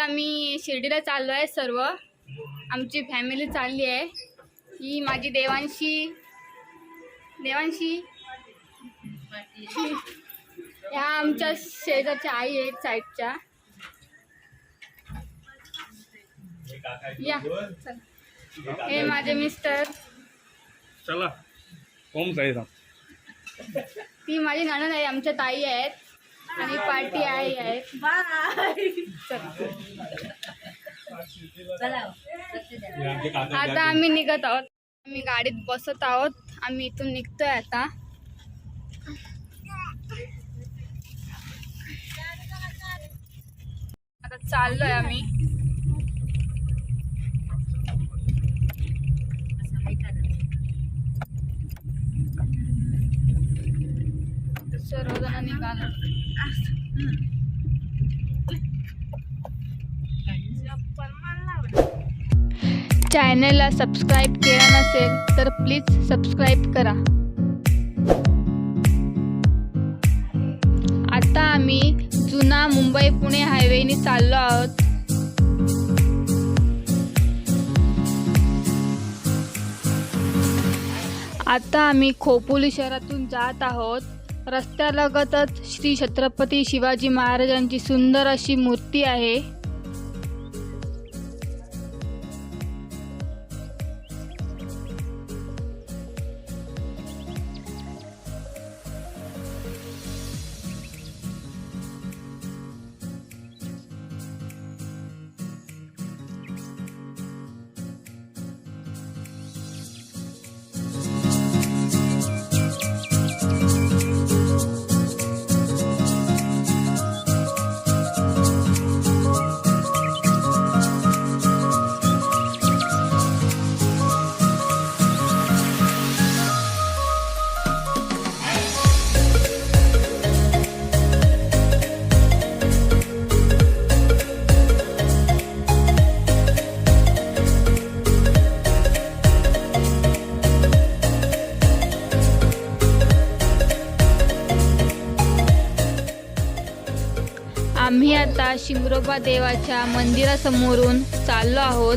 आज आम्ही शिर्डीला चाललो आहे सर्व. आमची फॅमिली चालली आहे. ही माझी देवांशी देवांशी? ह्या आमच्या शेजारच्या आई आहेत साईडच्या. या. चला. हे माझे मिस्टर चला. साईराम ती माझी नणंद आहे आमच्या ताई आहेत. आणि पार्टी आई चला. आता आम्ही निघत आहोत. आम्ही गाडीत बसत आहोत. आम्ही इथून निघतोय आता. आता चाललोय आम्ही. सर्वजण निघालो चॅनलला सबस्क्राईब केला नसेल तर प्लीज सबस्क्राईब करा. आता आम्ही जुना मुंबई पुणे हायवेने चाललो आहोत. आता आम्ही खोपोली शहरातून जात आहोत. रस्त्यालगतच श्री छत्रपती शिवाजी महाराजांची सुंदर अशी मूर्ती आहे. आम्ही आता शिमरोबा देवाच्या मंदिरासमोरून चाललो आहोत.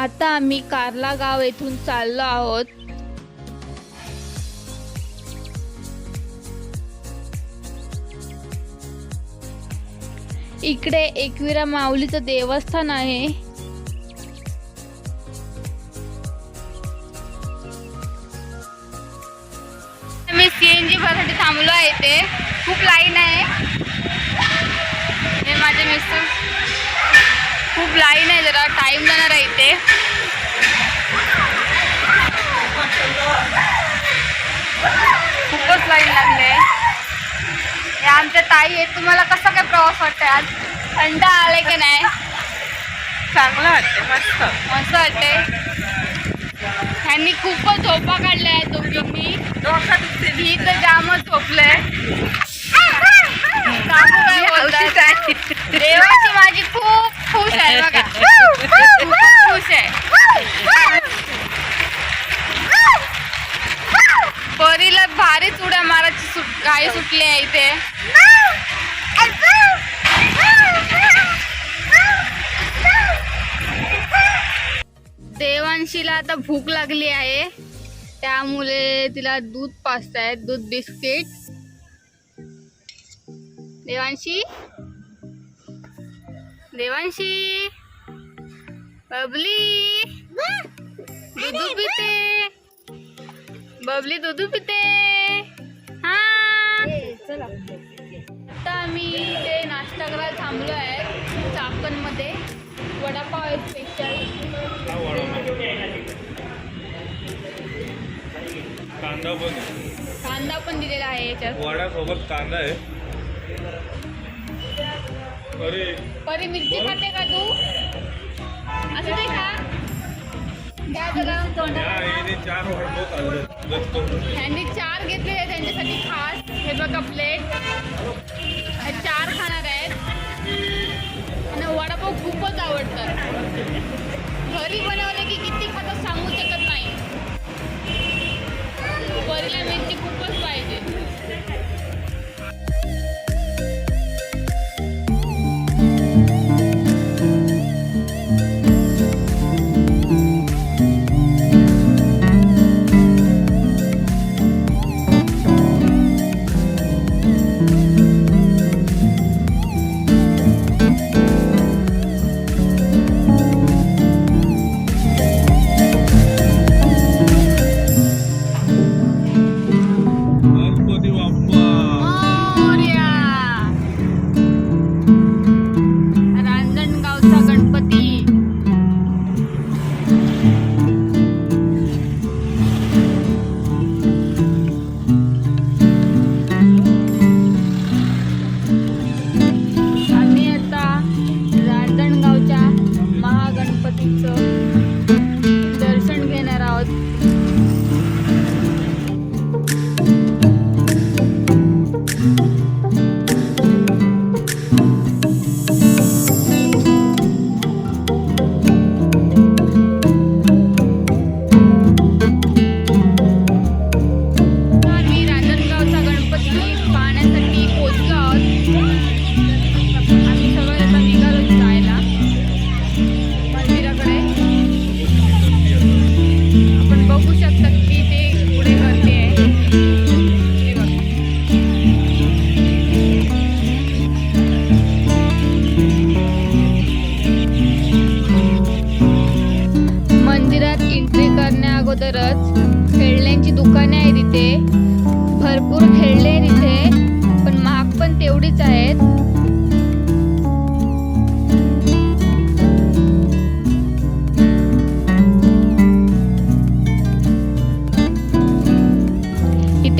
आता आम्ही कारला गाव येथून चाललो आहोत. इकडे एकविरा माऊलीचं देवस्थान आहे. मी सीएनजी भरासाठी थांबलो आहे इथे. खूप लाईन आहे. हे माझे मिस्टर. खूप लाईन आहे जरा टाइम जाणार आहे इथे. खूपच लाईन लागली आहे. हे आमच्या ताई आहेत तुम्हाला कसा काय प्रवास वाटतंय आज? थंड आले की नाही? चांगलं वाटते मस्त. मस्त वाटते ह्यांनी खूपच झोपा काढल्या आहेत दोघींनी डोका दुखते ही तर जामच झोपलंय? देवाची माझी खूप खुश आहे बघा. खुश आहे. परीला भारीच उड्या मारायची सुट गाय सुटली आहे इथे. देवांशीला आता भूक लागली आहे. त्यामुळे तिला दूध पाजतायत दूध बिस्किट. देवांशी? देवांशी. बबली. दुधू पिते. बबली दुधू पिते. आता मी ते नाश्ता करायला थांबलो आहे चाकणमध्ये. वडापाव आहे स्पेशल कांदा पण. कांदा पण दिलेला आहे याच्यात. वडासोबत कांदा आहे. परी मिरची खाते का तू? असं नाही का? हिने चार घेतलेले आहेत त्यांच्यासाठी खास. हे बघा प्लेट हे चार खाणार आहेत. आणि वडापाव खूपच आवडतात. घरी बनवले की किती खातात सांगू शकत नाही. परीला मिरची खूपच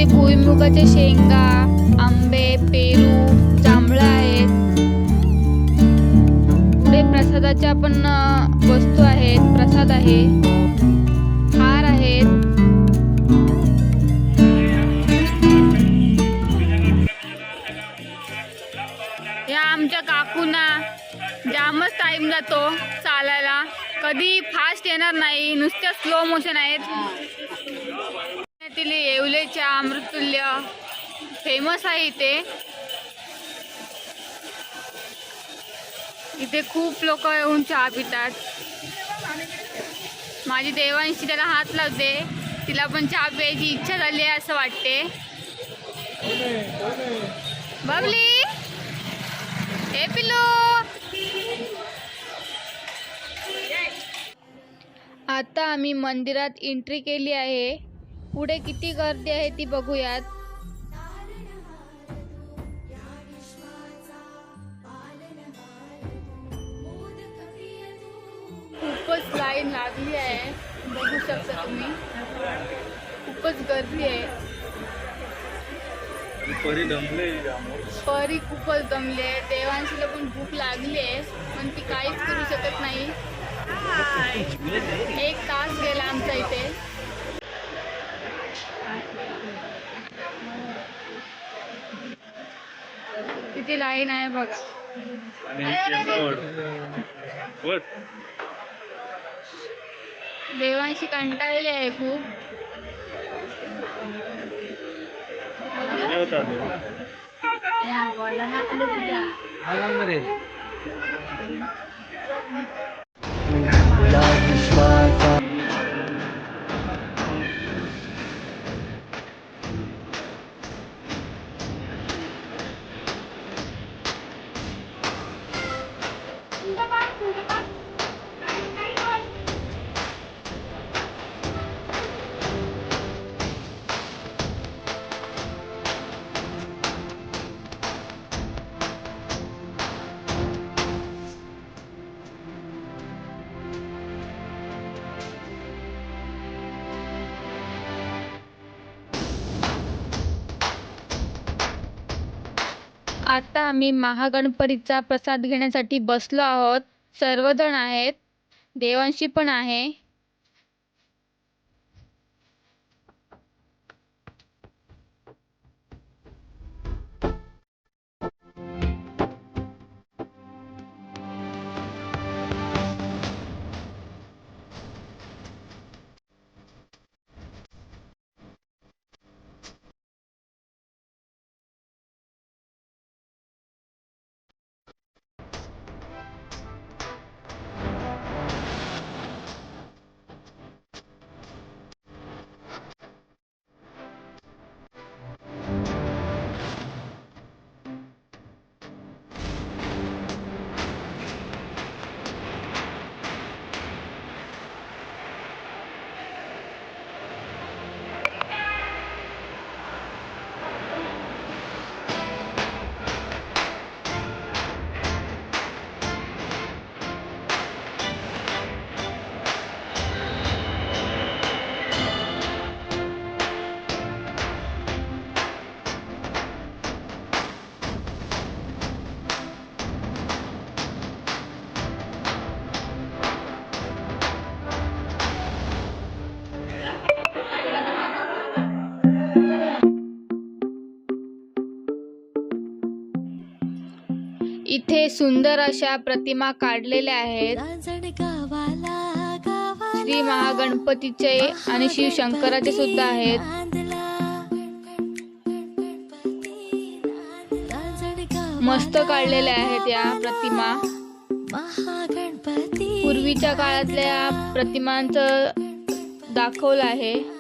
इथे भुईमुगाच्या शेंगा आंबे पेरू जांभळं आहेत. पुढे प्रसादाच्या पण वस्तू आहेत. प्रसाद आहे. हार आहेत. या आमच्या काकूना जामच टाइम जातो चालायला. कधी फास्ट येणार नाही. नुसत्या स्लो मोशन आहेत. पुण्यातील येवलेच्या अमृतुल्य फेमस आहे इथे. इथे खूप लोक येऊन चहा पितात. माझी देवांशी त्याला हात लावते. तिला पण चहा प्यायची इच्छा झाली आहे असं वाटते. बबली! हे पिलो आता आम्ही मंदिरात एंट्री केली आहे. पुढे किती गर्दी आहे ती बघूयात. खूपच लाईन लागली आहे. बघू शकता तुम्ही. खूपच गर्दी आहे. परी दमले परी खूपच दमली आहे. देवांशीला पण भूक लागली आहे. पण ती काहीच करू शकत नाही. एक तास गेला आमचा इथे. किती लाईन आहे बघा. देवांशी कंटाळले आहे खूप. बोला ना आम्ही महागणपतीचा प्रसाद घेण्यासाठी बसलो आहोत. सर्वजण आहेत. देवांशी पण आहे. इथे सुंदर अशा प्रतिमा काढलेल्या आहेत. श्री महागणपतीचे आणि शिव शंकराचे सुद्धा आहेत. मस्त काढलेल्या आहेत या प्रतिमा. पूर्वीच्या काळातल्या प्रतिमांचं दाखवलं आहे.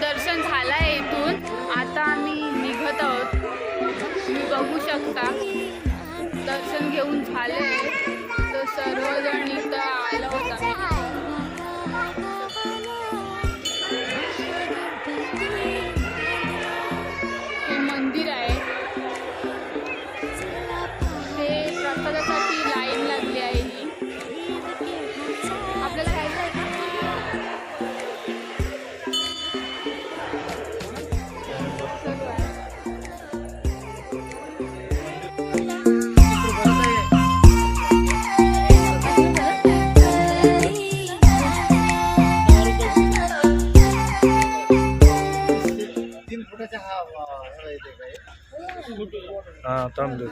दर्शन झालं आहे इथून. आता आम्ही निघत आहोत. तुम्ही बघू शकता. दर्शन घेऊन झाले. तर सर्वजण इथं हा थांब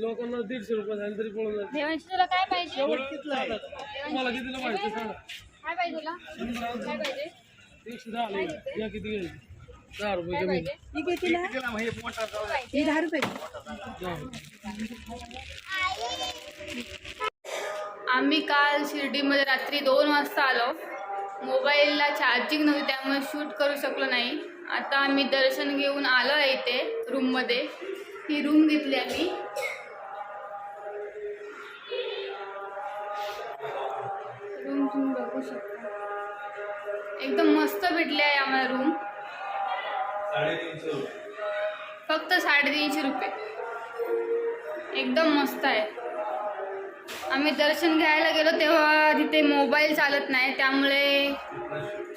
लोकांना दीडशे रुपये झाले तरी पळून जाते देवांशी तुला काय पाहिजे? तुम्हाला कितीला माहिती सांगा. काय पाहिजे तुला? काय पाहिजे? एकशे दहा आले. या किती घ्यायचे दहा रुपये काय कमी पाहिजे? आम्ही काल शिर्डीमध्ये रात्री दोन वाजता आलो. मोबाईलला चार्जिंग नव्हती त्यामुळे शूट करू शकलो नाही. आता आम्ही दर्शन घेऊन आलो आहे इथे रूममध्ये ही रूम घेतली आम्ही. रूम तुम्ही बघू शकता. एकदम मस्त भेटली आहे आम्हाला रूम फक्त साडेतीनशे रुपये. एकदम मस्त आहे. आम्ही दर्शन घ्यायला गेलो तेव्हा तिथे मोबाईल चालत नाही त्यामुळे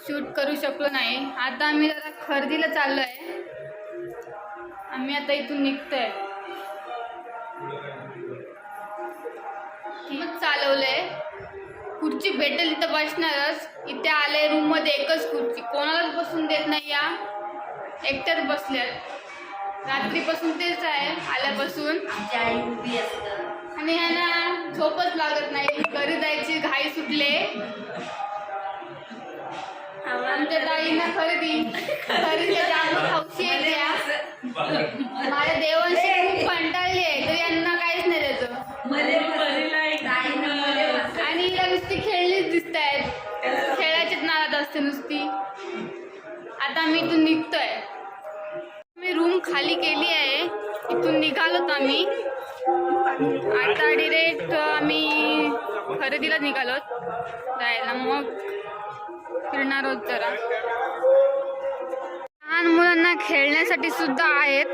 शूट करू शकलो नाही. आता आम्ही जरा खरेदीला चाललो आहे आम्ही आता इथून निघतोय. मग चालवलंय. खुर्ची भेटेल तिथं बसणारच. इथे आले रूममध्ये एकच खुर्ची. कोणालाच बसून देत नाही या. एकट्याच बसल्यात रात्रीपासून तेच आहे आल्यापासून. आणि ह्यांना झोपच लागत नाही. घरी जायची घाई सुटले. आमच्या ताईंना खरेदी. खरेदी खाऊशी माझ्या देवांशी खूप कंटाळली आहे तर यांना काहीच नाही द्यायचं आणि हिला नुसती खेळलीच दिसत आहेत खेळाच्याच नादात असते नुसती. आता मी इथून निघतोय. मी रूम खाली केली आहे. इथून निघालोत आम्ही. आता डिरेक्ट आम्ही खरेदीला निघालोत जायला. मग फिरणार आहोत जरा. लहान मुलांना खेळण्यासाठी सुद्धा आहेत.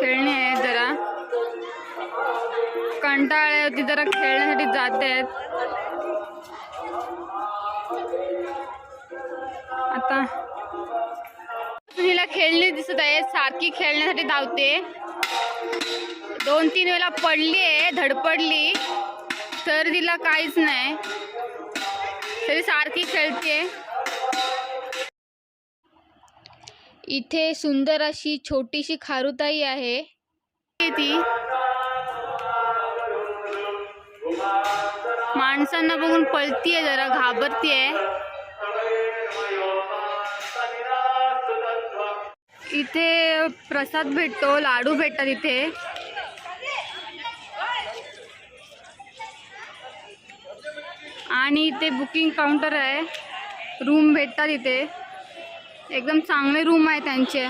खेळणे आहेत जरा. कंटाळे होती जरा खेळण्यासाठी जात आहेत आता हिला खेळणी दिसत आहे सारखी खेळण्यासाठी धावते. दोन तीन वेळा पडली आहे धडपडली. तर तिला काहीच नाही. तरी सारखी खेळते. इथे सुंदर अशी छोटीशी खारुताई आहे. ती माणसांना बघून पळतीये जरा घाबरतीये. इथे प्रसाद भेटतो लाडू भेटतात इथे. आणि इथे बुकिंग काउंटर आहे. रूम भेटतात इथे. एकदम चांगले रूम आहे त्यांचे.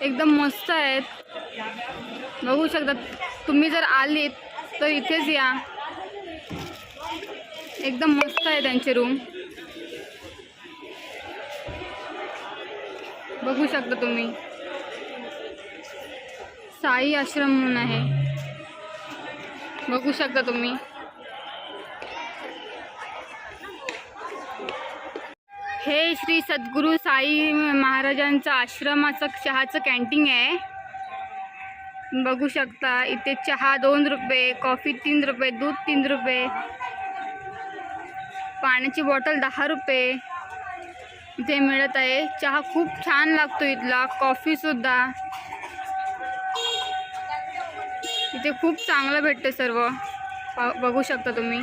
एकदम मस्त आहेत. बघू शकता तुम्ही जर आलीत तर इथेच या. एकदम मस्त आहे त्यांचे रूम. बघू शकता तुम्ही. साई आश्रम म्हणून आहे. बघू शकता तुम्ही. हे श्री सद्गुरू साई महाराजांचं आश्रमाचं चहाचं कॅन्टीन आहे. बघू शकता इथे चहा दोन रुपये कॉफी तीन रुपये दूध तीन रुपये पाण्याची बॉटल दहा रुपये इथे मिळत आहे. चहा खूप छान लागतो इथला कॉफी सुद्धा. इथे खूप चांगलं भेटते सर्व. बघू शकता तुम्ही.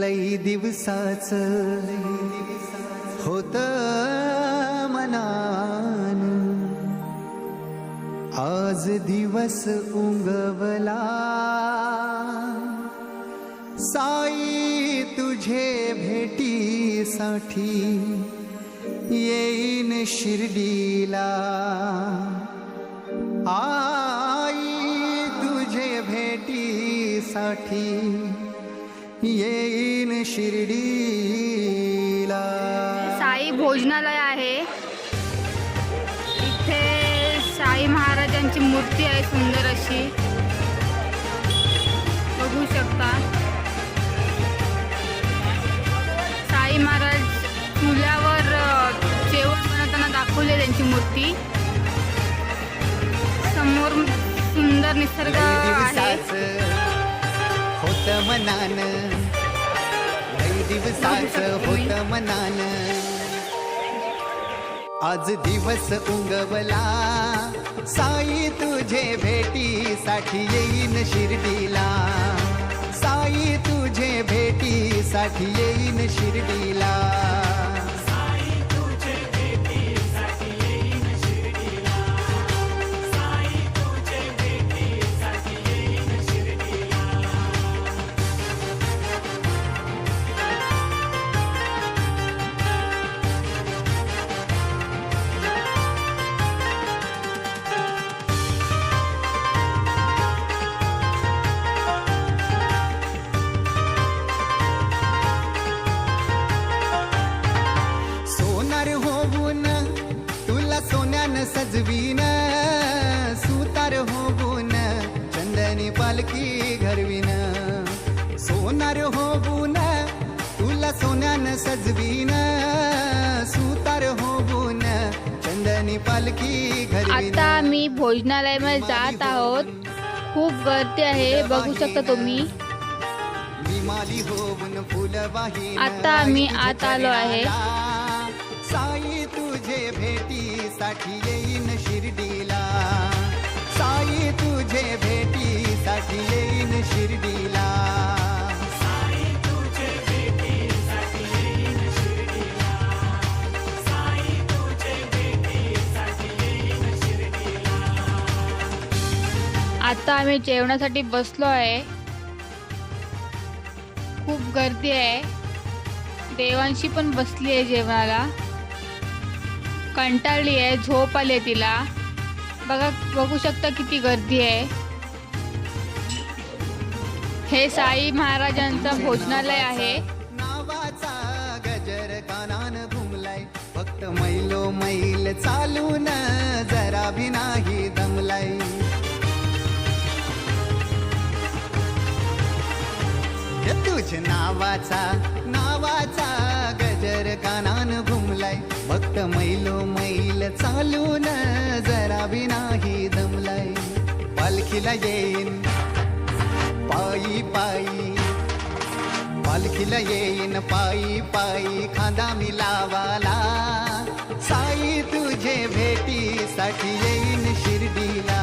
लई दिवसाच होत मनान. आज दिवस उंगवला. साई तुझे भेटीसाठी येईन शिर्डीला. आई तुझे भेटीसाठी येईन शिर्डीला. साई भोजनालय आहे. इथे साई महाराजांची मूर्ती आहे सुंदर अशी. बघू शकता. महाराज चुल्यावर जेवण बनवताना दाखवले त्यांची मूर्ती. समोर सुंदर निसर्ग होत मनान. दिवसाच होत मनान. आज दिवस उंगवला. साई तुझे भेटीसाठी येईन शिर्डीला. भेटीसाठी येईन शिर्डीला सोनार आता आम्ही भोजनालयामध्ये जात आहोत. खूप गर्दी आहे बघू शकता तुम्ही. आता आम्ही आत आलो आहे. साई तुझे भेटीसाठी येईन शिर्डीला. साई तुझे भेटीसाठी येईन शिर्डीला. आता आम्ही जेवणासाठी बसलो आहे. खूप गर्दी आहे. देवांशी पण बसली आहे जेवणाला. कंटाळली आहे झोप आली आहे तिला. बघा बघू शकता किती गर्दी आहे. हे साई महाराजांचं भोजनालय आहे. नावाचा गजर कानान घुमलाय. फक्त मैलो मैल चालून जरा भी नाही दमलाई तुझ नावाचा नावाचा गजर कानान घुमलाय. फक्त मैलो मैल चालून जरा बी नाही दमलाय. पालखीला येईन पायी पायी. पालखीला येईन पायी पायी. खांदा मी लावाला. साई तुझे भेटीसाठी येईन शिर्डीला.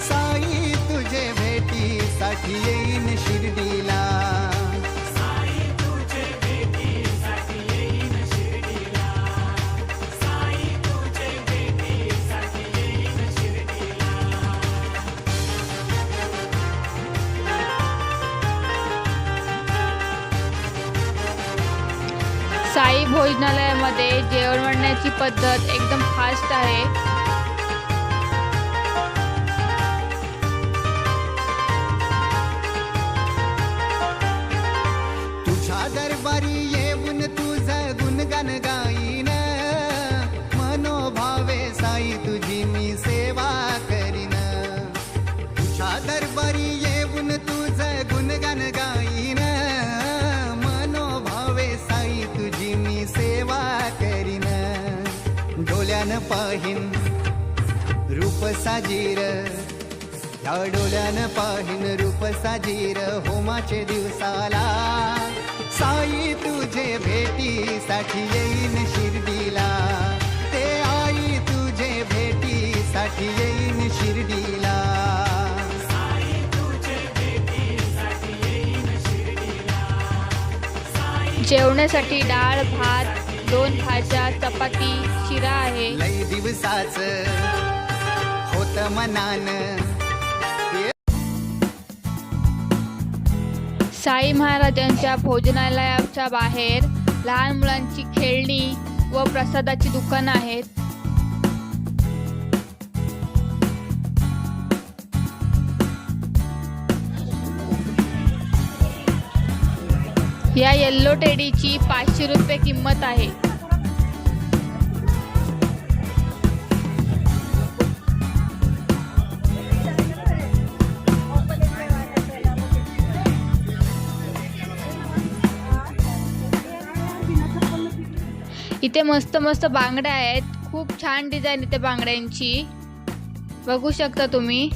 साई तुझे भेटीसाठी येईन शिर्डीला. भोजनालयामध्ये जेवण वाढण्याची पद्धत एकदम फास्ट आहे. तुझ्या दरबारी पाहीन. रूप साजीर या डोल्यानं पाहीन रूप साजीर होमाचे दिवसाला. साई तुझे भेटीसाठी येईन शिर्डीला. ते आई तुझे भेटीसाठी येईन शिर्डीला. जेवणासाठी डाळ भात दोन भाज्या चपाती शिरा आहे. लई दिवसाच होत मनान. साई महाराजांच्या भोजनालयाच्या बाहेर लहान मुलांची खेळणी व प्रसादाची दुकानं आहेत. या येल्लो टेडीची पाचशे रुपये किंमत आहे. इथे मस्त मस्त बांगड्या आहेत. खूप छान डिझाईन इथे बांगड्यांची. बघू शकता तुम्ही.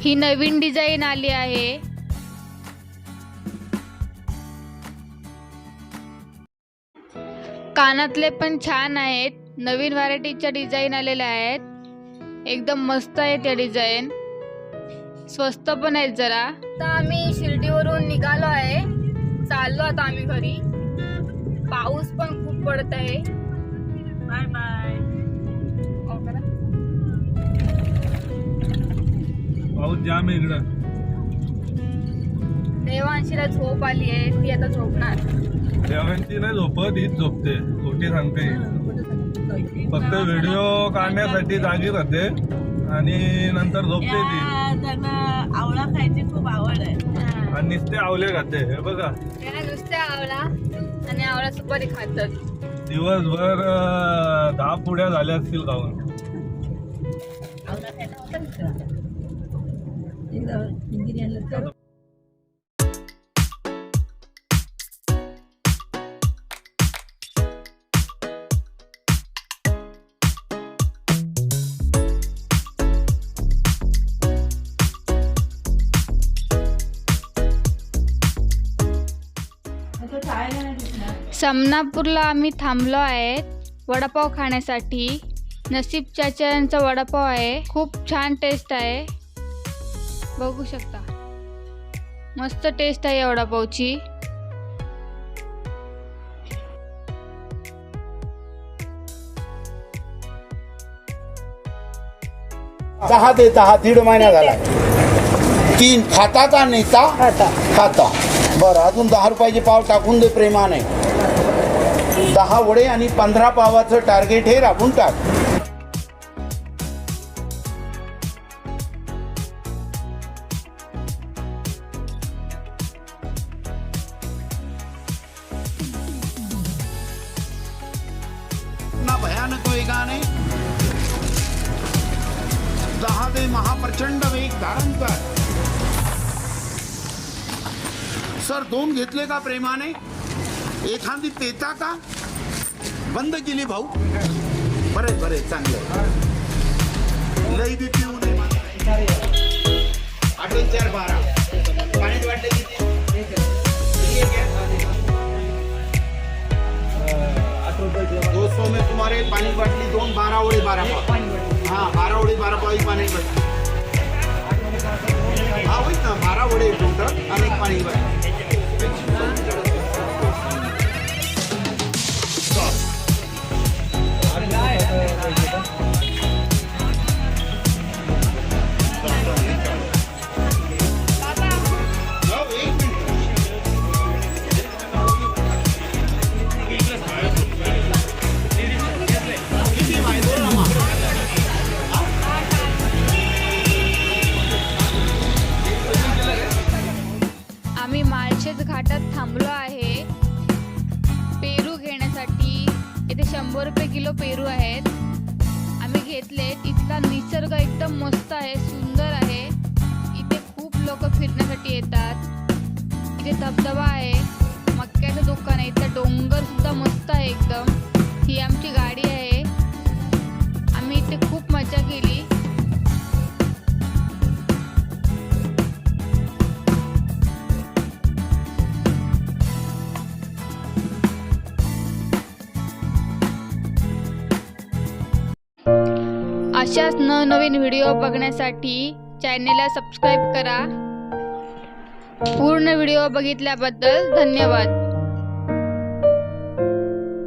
ही नवीन डिझाईन आली आहे. कानातले पण छान आहेत. नवीन व्हरायटीच्या डिझाईन आलेल्या आहेत. एकदम मस्त आहेत या डिझाईन. स्वस्त पण आहेत जरा. आता आम्ही शिर्डीवरून निघालो आहे. चाललो आता आम्ही घरी. पाऊस पण खूप पडत आहे. Bye bye. पाऊस जाम आहे इकडं. देवांशीला झोप आली आहे. ती आता झोपणार. यावेळी नाही झोपत हीच झोपते. खोटी सांगते. फक्त व्हिडिओ काढण्यासाठी जागी राहते आणि नंतर झोपते ती. आवळा खायची खूप आवड आहे. आणि नुसते आवले खाते. हे बघा. नुसते आवळा आणि आवळा सुपारी खातात. दिवसभर दहा पुड्या झाल्या असतील खाऊन. आवळा खायला समनापूरला आम्ही थांबलो आहेत वडापाव खाण्यासाठी. नसीब चाचांचा वडापाव आहे. खूप छान टेस्ट आहे. बघू शकता. मस्त टेस्ट आहे या वडापावची. दहा दे दहा दीड महिना झाला. तीन खाता का नेता? खाता. बरं अजून दहा रुपयाचे पाव टाकून दे प्रेमाने. दहा वडे आणि पंधरा पावाचं टार्गेट हे राबून टाक. भयानक वेगाने दहा दे महाप्रचंड वेग धारण कर। सर दोन घेतले का प्रेमाने? एखादी पेता का बंद केली भाऊ. बरे बरे चांगलं लई बी पिऊ नये आठ चार बारा. पाणी वाटलं किती दो हो, सौ में तुम्हारे पानी बाटली दोन बारा ओळी बारा पाव. बारा ओळी बारा पाव ही पाणी बाटली हा होईल ना बारा ओळी टोटल आणि एक पाणी बाटली आम्ही माळशेज घाटात थांबलो आहे. पेरू घेण्यासाठी. इथे शंभर रुपये किलो पेरू आहेत. घेतले. इथला निसर्ग एकदम मस्त आहे सुंदर आहे. इथे खूप लोक फिरण्यासाठी येतात. इथे धबधबा आहे मक्याचं दुकान आहे. इथला डोंगर सुद्धा मस्त आहे एकदम. ही आमची गाडी आहे. आम्ही इथे खूप मजा केली. अशाच नवनवीन व्हिडिओ बघण्यासाठी चॅनेलला सबस्क्राईब करा. पूर्ण व्हिडिओ बघितल्याबद्दल धन्यवाद.